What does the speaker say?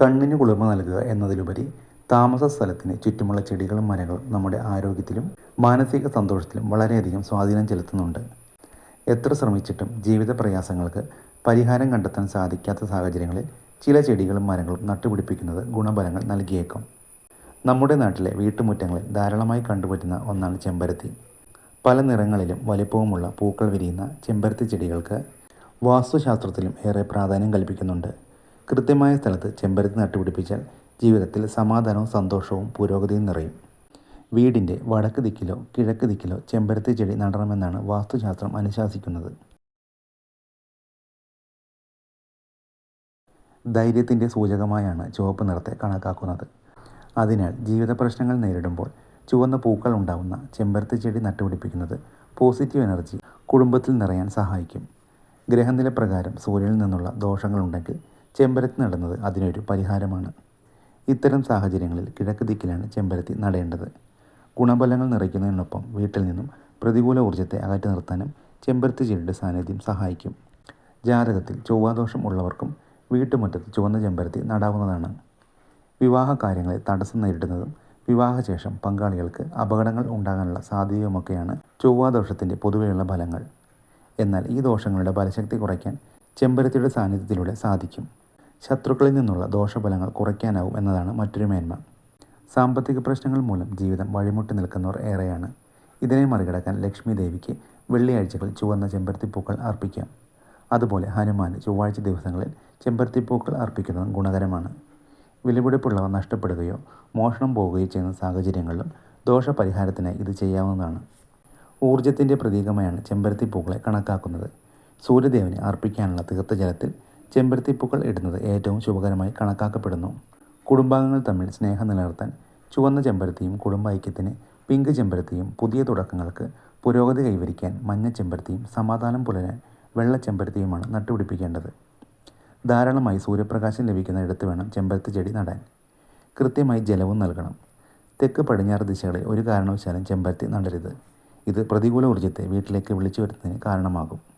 കണ്ണിന് കുളിർമ നൽകുക എന്നതിലുപരി താമസ സ്ഥലത്തിന് ചുറ്റുമുള്ള ചെടികളും മരങ്ങളും നമ്മുടെ ആരോഗ്യത്തിലും മാനസിക സന്തോഷത്തിലും വളരെയധികം സ്വാധീനം ചെലുത്തുന്നുണ്ട്. എത്ര ശ്രമിച്ചിട്ടും ജീവിത പ്രയാസങ്ങൾക്ക് പരിഹാരം കണ്ടെത്താൻ സാധിക്കാത്ത സാഹചര്യങ്ങളിൽ ചില ചെടികളും മരങ്ങളും നട്ടുപിടിപ്പിക്കുന്നത് ഗുണഫലങ്ങൾ നൽകിയേക്കും. നമ്മുടെ നാട്ടിലെ വീട്ടുമുറ്റങ്ങളിൽ ധാരാളമായി കണ്ടുപറ്റുന്ന ഒന്നാണ് ചെമ്പരത്തി. പല നിറങ്ങളിലും വലിപ്പവുമുള്ള പൂക്കൾ വിരിയുന്ന ചെമ്പരത്തി ചെടികൾക്ക് വാസ്തുശാസ്ത്രത്തിലും ഏറെ പ്രാധാന്യം കൽപ്പിക്കുന്നുണ്ട്. കൃത്യമായ സ്ഥലത്ത് ചെമ്പരത്തി നട്ടുപിടിപ്പിച്ചാൽ ജീവിതത്തിൽ സമാധാനവും സന്തോഷവും പുരോഗതിയും നിറയും. വീടിന്റെ വടക്ക് ദിക്കിലോ കിഴക്ക് ദിക്കിലോ ചെമ്പരത്തി ചെടി നടണമെന്നാണ് വാസ്തുശാസ്ത്രം അനുശാസിക്കുന്നത്. ധൈര്യത്തിന്റെ സൂചകമായാണ് ചുവപ്പ് നിറത്തെ കണക്കാക്കുന്നത്. അതിനാൽ ജീവിത പ്രശ്നങ്ങൾ നേരിടുമ്പോൾ ചുവന്ന പൂക്കൾ ഉണ്ടാവുന്ന ചെമ്പരത്തി ചെടി നട്ടുപിടിപ്പിക്കുന്നത് പോസിറ്റീവ് എനർജി കുടുംബത്തിൽ നിറയാൻ സഹായിക്കും. ഗ്രഹനില പ്രകാരം സൂര്യനിൽ നിന്നുള്ള ദോഷങ്ങളുണ്ടെങ്കിൽ ചെമ്പരത്തി നടുന്നത് അതിനൊരു പരിഹാരമാണ്. ഇത്തരം സാഹചര്യങ്ങളിൽ കിഴക്ക് ദിക്കിലാണ് ചെമ്പരത്തി നടേണ്ടത്. ഗുണഫലങ്ങൾ നിറയ്ക്കുന്നതിനൊപ്പം വീട്ടിൽ നിന്നും പ്രതികൂല ഊർജത്തെ അകറ്റി നിർത്താനും ചെമ്പരത്തി ചെടിയുടെ സാന്നിധ്യം സഹായിക്കും. ജാതകത്തിൽ ചൊവ്വാദോഷം ഉള്ളവർക്കും വീട്ടുമുറ്റത്ത് ചുവന്ന ചെമ്പരത്തി നടാവുന്നതാണ്. വിവാഹ കാര്യങ്ങളെ തടസ്സം നേരിടുന്നതും വിവാഹശേഷം പങ്കാളികൾക്ക് അപകടങ്ങൾ ഉണ്ടാകാനുള്ള സാധ്യതയുമൊക്കെയാണ് ചൊവ്വാദോഷത്തിന്റെ പൊതുവെയുള്ള ഫലങ്ങൾ. എന്നാൽ ഈ ദോഷങ്ങളുടെ ബലശക്തി കുറയ്ക്കാൻ ചെമ്പരത്തിയുടെ സാന്നിധ്യത്തിലൂടെ സാധിക്കും. ശത്രുക്കളിൽ നിന്നുള്ള ദോഷഫലങ്ങൾ കുറയ്ക്കാനാവും എന്നതാണ് മറ്റൊരു മേന്മ. സാമ്പത്തിക പ്രശ്നങ്ങൾ മൂലം ജീവിതം വഴിമുട്ടി നിൽക്കുന്നവർ ഏറെയാണ്. ഇതിനെ മറികടക്കാൻ ലക്ഷ്മി ദേവിക്ക് വെള്ളിയാഴ്ചകൾ ചുവന്ന ചെമ്പരത്തിപ്പൂക്കൾ അർപ്പിക്കാം. അതുപോലെ ഹനുമാന് ചൊവ്വാഴ്ച ദിവസങ്ങളിൽ ചെമ്പരത്തിപ്പൂക്കൾ അർപ്പിക്കുന്നതും ഗുണകരമാണ്. വിലപിടിപ്പുള്ളവ നഷ്ടപ്പെടുകയോ മോഷണം പോവുകയോ ചെയ്യുന്ന സാഹചര്യങ്ങളിലും ദോഷപരിഹാരത്തിനായി ഇത് ചെയ്യാവുന്നതാണ്. ഊർജത്തിന്റെ പ്രതീകമായാണ് ചെമ്പരത്തിപ്പൂക്കളെ കണക്കാക്കുന്നത്. സൂര്യദേവനെ അർപ്പിക്കാനുള്ള തീർത്ഥജലത്തിൽ ചെമ്പരത്തിപ്പൂക്കൾ ഇടുന്നത് ഏറ്റവും ശുഭകരമായി കണക്കാക്കപ്പെടുന്നു. കുടുംബാംഗങ്ങൾ തമ്മിൽ സ്നേഹം നിലനിർത്താൻ ചുവന്ന ചെമ്പരത്തിയും കുടുംബ ഐക്യത്തിന് പിങ്ക് ചെമ്പരത്തിയും പുതിയ തുടക്കങ്ങൾക്ക് പുരോഗതി കൈവരിക്കാൻ മഞ്ഞ ചെമ്പരത്തിയും സമാധാനം പുലരാൻ വെള്ള ചെമ്പരത്തിയുമാണ് നട്ടുപിടിപ്പിക്കേണ്ടത്. ധാരാളമായി സൂര്യപ്രകാശം ലഭിക്കുന്ന ഇടത്ത് വേണം ചെമ്പരത്തി ചെടി നടാൻ. കൃത്യമായി ജലവും നൽകണം. തെക്ക് പടിഞ്ഞാറ് ദിശകളിൽ ഒരു കാരണവശാലും ചെമ്പരത്തി നടരുത്. ഇത് പ്രതികൂല ഊർജത്തെ വീട്ടിലേക്ക് വിളിച്ചു വരുത്തുന്നതിന് കാരണമാകും.